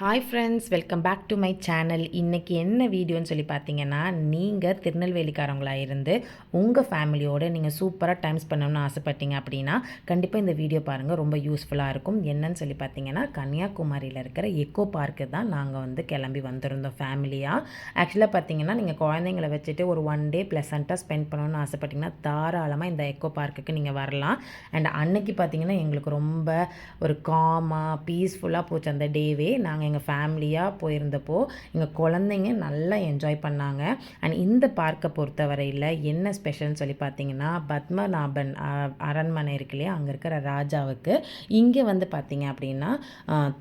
Hi friends welcome back to my channel இன்றைக்கி என்ன வீடியோன்னு சொல்லி பார்த்தீங்கன்னா நீங்கள் திருநெல்வேலிக்காரங்களாக இருந்து உங்கள் ஃபேமிலியோடு நீங்கள் சூப்பராக டைம் பண்ணணும்னு ஆசைப்பட்டீங்க அப்படின்னா கண்டிப்பாக இந்த வீடியோ பாருங்கள் ரொம்ப யூஸ்ஃபுல்லாக இருக்கும். என்னன்னு சொல்லி பார்த்தீங்கன்னா கன்னியாகுமரியில் இருக்கிற எக்கோ பார்க்கு தான் நாங்கள் வந்து கிளம்பி வந்திருந்தோம் ஃபேமிலியாக ஆக்சுவலாக பார்த்தீங்கன்னா நீங்கள் குழந்தைங்களை வச்சுட்டு ஒரு ஒன் டே ப்ளசண்ட்டாக ஸ்பெண்ட் பண்ணணும்னு ஆசைப்பட்டிங்கன்னா தாராளமாக இந்த எக்கோ பார்க்குக்கு நீங்கள் வரலாம். அண்ட் அன்னைக்கு பார்த்தீங்கன்னா எங்களுக்கு ரொம்ப ஒரு காமாக பீஸ்ஃபுல்லாக போச்சு அந்த டேவே நாங்கள் எங்கள் ஃபேமிலியாக போயிருந்தப்போ எங்கள் குழந்தைங்க நல்லா என்ஜாய் பண்ணாங்க. அண்ட் இந்த பார்க்கை பொறுத்தவரையில் என்ன ஸ்பெஷல்னு சொல்லி பார்த்தீங்கன்னா பத்மநாபன் அரண்மனை இருக்கு இல்லையா? அங்கே இருக்கிற ராஜாவுக்கு. இங்கே வந்து பார்த்தீங்க அப்படின்னா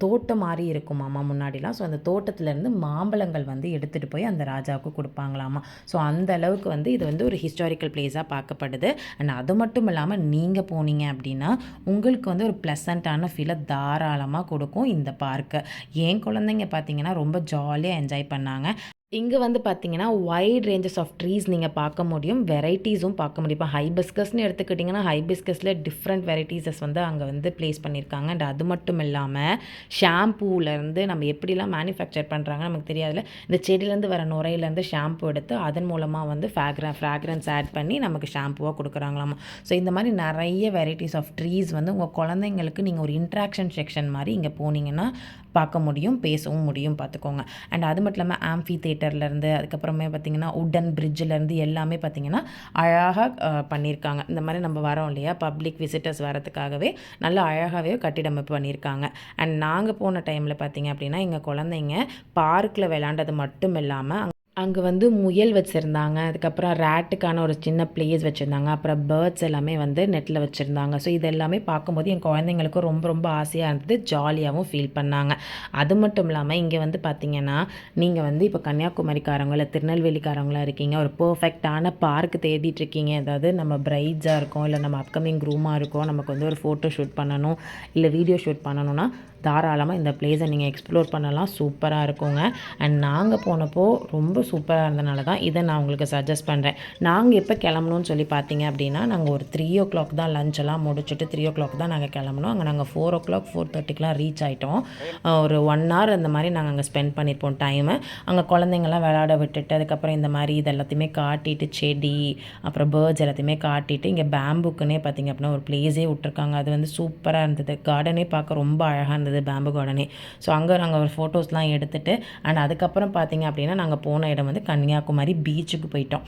தோட்டம் மாதிரி இருக்கும் மாமா முன்னாடிலாம். ஸோ அந்த தோட்டத்துலேருந்து மாம்பழங்கள் வந்து எடுத்துகிட்டு போய் அந்த ராஜாவுக்கு கொடுப்பாங்களாமா. ஸோ அந்த அளவுக்கு வந்து இது வந்து ஒரு ஹிஸ்டாரிக்கல் பிளேஸாக பார்க்கப்படுது. அண்ட் அது மட்டும் இல்லாமல் நீங்கள் போனீங்க அப்படின்னா உங்களுக்கு வந்து ஒரு ப்ளசண்ட்டான ஃபீலை தாராளமாக கொடுக்கும் இந்த பார்க்கு ஏன் என் குழந்தைங்க பார்த்தீங்கன்னா ரொம்ப ஜாலியாக என்ஜாய் பண்ணாங்க. இங்கே வந்து பார்த்தீங்கன்னா வைட் ரேஞ்சஸ் ஆஃப் ட்ரீஸ் நீங்கள் பார்க்க முடியும். வெரைட்டிஸும் பார்க்க முடியும். இப்போ ஹைபிஸ்கஸ்னு எடுத்துக்கிட்டிங்கன்னா ஹைபிஸ்கஸில் டிஃப்ரெண்ட் வெரைட்டிஸஸ் வந்து அங்கே வந்து ப்ளேஸ் பண்ணியிருக்காங்க அண்ட் அது மட்டும் இல்லாமல் ஷாம்பூலேருந்து நம்ம எப்படிலாம் மேனுஃபேக்சர் பண்ணுறாங்க நமக்கு தெரியாதுல இந்த செடியிலேருந்து வர நுரையிலேருந்து ஷாம்பு எடுத்து அதன் மூலமாக வந்து ஃபேக்ரா ஃப்ராக்ரன்ஸ் ஆட் பண்ணி நமக்கு ஷாம்புவாக கொடுக்குறாங்களாமா. ஸோ இந்த மாதிரி நிறைய வெரைட்டிஸ் ஆஃப் ட்ரீஸ் வந்து உங்கள் குழந்தைங்களுக்கு நீங்கள் ஒரு இன்ட்ராக்ஷன் செக்ஷன் மாதிரி இங்கே போனீங்கன்னா பார்க்க முடியும் பேசவும் முடியும் பார்த்துக்கோங்க. அண்ட் அது மட்டும் இல்லாமல் ஆம்ஃபி தேட்டர்லேருந்து அதுக்கப்புறமே பார்த்திங்கன்னா உடன் பிரிட்ஜிலேருந்து எல்லாமே பார்த்திங்கன்னா அழகாக பண்ணியிருக்காங்க. இந்த மாதிரி நம்ம வரோம் இல்லையா? பப்ளிக் விசிட்டர்ஸ் வரதுக்காகவே நல்லா அழகாகவே கட்டிடமைப்பு பண்ணியிருக்காங்க. அண்ட் நாங்கள் போன டைமில் பார்த்திங்க அப்படின்னா எங்கள் குழந்தைங்க பார்க்கில் விளாண்டது மட்டும் இல்லாமல் அங்கே வந்து முயல் வச்சுருந்தாங்க. அதுக்கப்புறம் ரேட்டுக்கான ஒரு சின்ன பிளேஸ் வச்சுருந்தாங்க. அப்புறம் பேர்ட்ஸ் எல்லாமே வந்து நெட்டில் வச்சுருந்தாங்க. ஸோ இது எல்லாமே பார்க்கும்போது என் குழந்தைங்களுக்கும் ரொம்ப ரொம்ப ஆசையாக இருந்தது. ஜாலியாகவும் ஃபீல் பண்ணாங்க. அது மட்டும் இல்லாமல் இங்கே வந்து பார்த்திங்கன்னா நீங்கள் வந்து இப்போ கன்னியாகுமரிக்காரங்க இல்லை திருநெல்வேலிக்காரங்களாக இருக்கீங்க. ஒரு பர்ஃபெக்டான பார்க் தேடிட்டு இருக்கீங்க. அதாவது நம்ம பிரைட்ஸாக இருக்கோம் இல்லை நம்ம அப்கமிங் க்ரூமாக இருக்கோம். நமக்கு வந்து ஒரு ஃபோட்டோ ஷூட் பண்ணணும் இல்லை வீடியோ ஷூட் பண்ணணும்னா தாராளமாக இந்த பிளேஸை நீங்கள் எக்ஸ்ப்ளோர் பண்ணலாம். சூப்பராக இருக்குங்க. அண்ட் நாங்கள் போனப்போ ரொம்ப சூப்பராக இருந்தனால தான் இதை நான் உங்களுக்கு சஜஸ்ட் பண்ணுறேன் நாங்கள் எப்போ கிளம்பணும்னு சொல்லி பார்த்தீங்க அப்படின்னா நாங்கள் ஒரு த்ரீ ஓ கிளாக் தான் லஞ்ச் எல்லாம் முடிச்சுட்டு த்ரீ ஓ கிளாக் தான் நாங்கள் கிளம்பணும் அங்கே நாங்கள் ஃபோர் ஓ கிளாக் ஃபோர் தேர்ட்டிக்கெலாம் ரீச் ஆகிட்டோம் ஒரு ஒன் ஹவர் அந்த மாதிரி நாங்கள் அங்கே ஸ்பெண்ட் பண்ணியிருப்போம் டைமு அங்கே குழந்தைங்கள்லாம் விளையாட விட்டுட்டு அதுக்கப்புறம் இந்த மாதிரி இது எல்லாத்தையுமே காட்டிட்டு செடி அப்புறம் பேர்ட்ஸ் எல்லாத்தையுமே காட்டிட்டு இங்கே பேம்புக்குன்னே பார்த்திங்க அப்படின்னா ஒரு பிளேஸே விட்ருக்காங்க அது வந்து சூப்பராக இருந்தது. கார்டனே பார்க்க ரொம்ப அழகாக இருந்தது. பேம்பு கார்டனே ஸோ அங்கே நாங்கள் ஒரு ஃபோட்டோஸ்லாம் எடுத்துகிட்டு அண்ட் அதுக்கப்புறம் பார்த்திங்க அப்படின்னா நாங்கள் போன இடம் வந்து கன்னியாகுமரி பீச்சுக்கு போயிட்டோம்.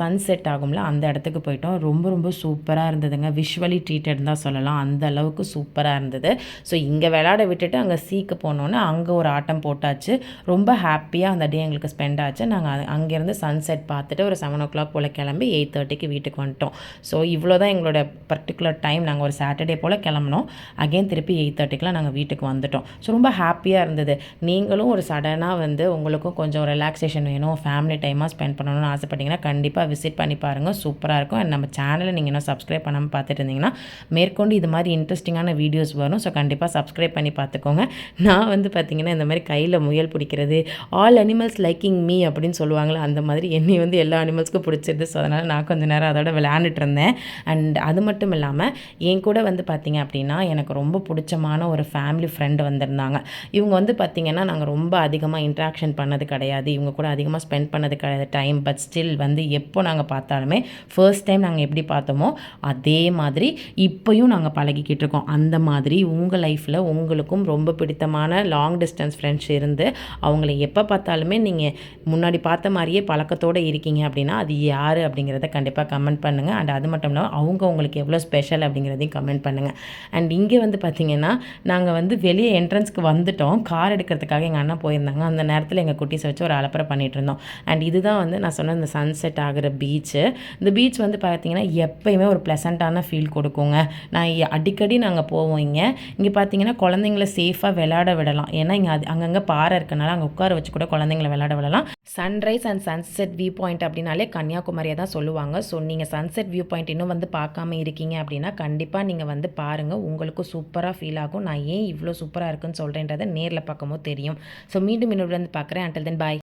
சன்செட் ஆகும்ல அந்த இடத்துக்கு போயிட்டோம். ரொம்ப ரொம்ப சூப்பராக இருந்ததுங்க. விஷுவலி ட்ரீட்டட் தான் சொல்லலாம். அந்த அளவுக்கு சூப்பராக இருந்தது. ஸோ இங்கே விளையாட விட்டுட்டு அங்கே சீக்கு போனோன்னே அங்கே ஒரு ஆட்டம் போட்டாச்சு. ரொம்ப ஹாப்பியாக அந்த டே எங்களுக்கு ஸ்பெண்ட் ஆச்சு. நாங்கள் அங்கேருந்து சன்செட் பார்த்துட்டு ஒரு செவன் ஓ கிளாக் போல் கிளம்பி எயிட் தேர்ட்டிக்கு வீட்டுக்கு வந்துட்டோம். ஸோ இவ்வளோ தான் எங்களோட பர்டிகுலர் டைம் நாங்கள் ஒரு சாட்டர்டே போல் கிளம்பினோம். அகெயின் திருப்பி எயிட் தேர்ட்டிக்கெலாம் நாங்கள் வீட்டுக்கு வந்துட்டோம். ஸோ ரொம்ப ஹாப்பியாக இருந்தது. நீங்களும் ஒரு சடனாக வந்து உங்களுக்கும் கொஞ்சம் ரிலாக்ஸேஷன் வேணும் ஃபேமிலி டைமாக ஸ்பெண்ட் பண்ணணும்னு ஆசைப்பட்டீங்கன்னா கண்டிப்பாக விசிட் பண்ணி பாருங்கள் சூப்பராக இருக்கும். அண்ட் நம்ம சேனலை நீங்கள் இன்னும் சப்ஸ்கிரைப் பண்ணாமல் பார்த்துட்டு இருந்தீங்கன்னா மேற்கொண்டு இது மாதிரி இன்ட்ரெஸ்டிங்கான வீடியோஸ் வரும். ஸோ கண்டிப்பாக சப்ஸ்கிரைப் பண்ணி பார்த்துக்கோங்க. நான் வந்து பார்த்திங்கன்னா இந்த மாதிரி கையில் முயல் பிடிக்கிறது ஆல் அனிமல்ஸ் லைக்கிங் மீ அப்படின்னு சொல்லுவாங்களே அந்த மாதிரி என்னை வந்து எல்லா அனிமல்ஸ்க்கும் பிடிச்சிருது. ஸோ அதனால் நான் கொஞ்சம் நேரம் அதோட விளையாண்டுட்டு இருந்தேன். அண்ட் அது மட்டும் இல்லாமல் என் கூட வந்து பார்த்திங்க அப்படின்னா எனக்கு ரொம்ப பிடிச்சமான ஒரு ஃபேமிலி ஃபேமிலி ஃப்ரெண்டு வந்திருந்தாங்க. இவங்க வந்து பார்த்திங்கன்னா நாங்கள் ரொம்ப அதிகமாக இன்ட்ராக்ஷன் பண்ணது கிடையாது. இவங்க கூட அதிகமாக ஸ்பெண்ட் பண்ணது கிடையாது டைம் பட் ஸ்டில் வந்து எப்போ நாங்கள் பார்த்தாலுமே ஃபர்ஸ்ட் டைம் நாங்கள் எப்படி பார்த்தோமோ அதே மாதிரி இப்போயும் நாங்கள் பழகிக்கிட்டு இருக்கோம். அந்த மாதிரி உங்கள் லைஃப்பில் உங்களுக்கும் ரொம்ப பிடித்தமான லாங் டிஸ்டன்ஸ் ஃப்ரெண்ட்ஸ் இருந்து அவங்கள எப்போ பார்த்தாலுமே நீங்கள் முன்னாடி பார்த்த மாதிரியே பழக்கத்தோடு இருக்கீங்க அப்படின்னா அது யார் அப்படிங்கிறத கண்டிப்பாக கமெண்ட் பண்ணுங்கள் அண்ட் அது மட்டும் இல்லாமல் அவங்க உங்களுக்கு எவ்வளோ ஸ்பெஷல் அப்படிங்கிறதையும் கமெண்ட் பண்ணுங்கள் அண்ட் இங்கே வந்து பார்த்திங்கன்னா நாங்கள் வந்து வந்து வெளியே என்ட்ரன்ஸ்க்கு வந்துட்டோம். கார் எடுக்கிறதுக்காக எங்கள் அண்ணா போயிருந்தாங்க. அந்த நேரத்தில் எங்கள் குட்டீஸை வச்சு ஒரு அலப்பறை பண்ணிகிட்டு இருந்தோம் அண்ட் இதுதான் வந்து நான் சொன்ன இந்த சன்செட் ஆகிற பீச்சு இந்த பீச் வந்து பார்த்தீங்கன்னா எப்போயுமே ஒரு ப்ளசண்ட்டான ஃபீல் கொடுக்குங்க. நான் அடிக்கடி நாங்கள் போவோம் இங்கே. இங்கே பார்த்தீங்கன்னா குழந்தைங்கள சேஃபாக விளையாட விடலாம். ஏன்னா இங்கே அது அங்கங்கே பாறை இருக்கனால அங்கே உட்கார வச்சு கூட குழந்தைங்கள விளையாட விடலாம். Sunrise and sunset view point அப்படின்னாலே கன்னியாகுமரியை தான் சொல்லுவாங்க. ஸோ நீங்கள் சன்செட் வியூ பாயிண்ட் இன்னும் வந்து பார்க்காம இருக்கீங்க அப்படின்னா கண்டிப்பாக நீங்கள் வந்து பாருங்கள் உங்களுக்கும் சூப்பராக ஃபீல் ஆகும். நான் ஏன் இவ்வளோ சூப்பராக இருக்குன்னு சொல்கிறேன்றதை நேரில் பார்க்கும்போது தெரியும். ஸோ மீண்டும் இன்னொரு வந்து பார்க்குறேன். அண்டல் தென் பாய்